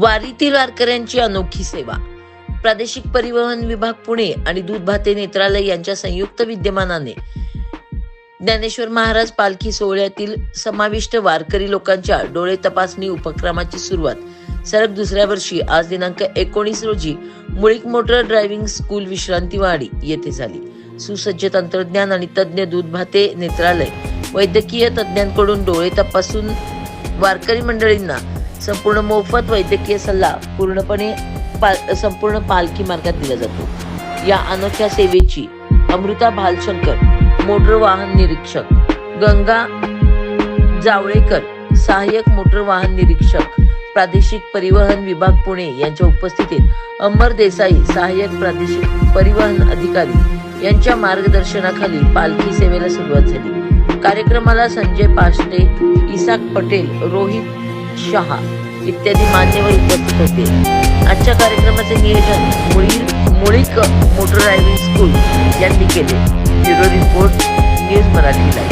वारीतील वारकऱ्यांची अनोखी सेवा. प्रादेशिक परिवहन विभाग पुणे आणि दूध भाते नेत्रालय यांच्या संयुक्त विद्यमानाने ज्ञानेश्वर महाराज पालखी सोहळ्यातील समाविष्ट वारकरी लोकांच्या डोळे तपासणी उपक्रमाची सुरुवात. सलग दुसऱ्या वर्षी आज दिनांक एकोणीस रोजी Mulik motor driving school Vishrantwadi येथे झाली. सुसज्ज तंत्रज्ञान आणि तज्ज्ञ दूध भाते नेत्रालय वैद्यकीय तज्ज्ञांकडून डोळे तपासून वारकरी मंडळींना संपूर्ण मोफत वैद्यकीय सल्ला पूर्णपणे पा- संपूर्ण पालखी मार्गात दिला जातो. या अनोख्या सेवेची अमृता भालशंकर मोटर वाहन निरीक्षक गंगा जावळेकर सहाय्यक मोटर वाहन निरीक्षक प्रादेशिक परिवहन विभाग पुणे यांच्या उपस्थितीत अमर देसाई सहाय्यक प्रादेशिक परिवहन अधिकारी यांच्या मार्गदर्शनाखाली पालखी सेवेला सुरुवात झाली. कार्यक्रमाला संजय पाष्टे इसाक पटेल रोहित शहा इत्यादी मान्यवर उपस्थित होते. आजच्या कार्यक्रमाचे नियोजन मुळी मुळीक मोटर ड्रायव्हिंग स्कूल यांनी केले. Bureau report news Marathi live.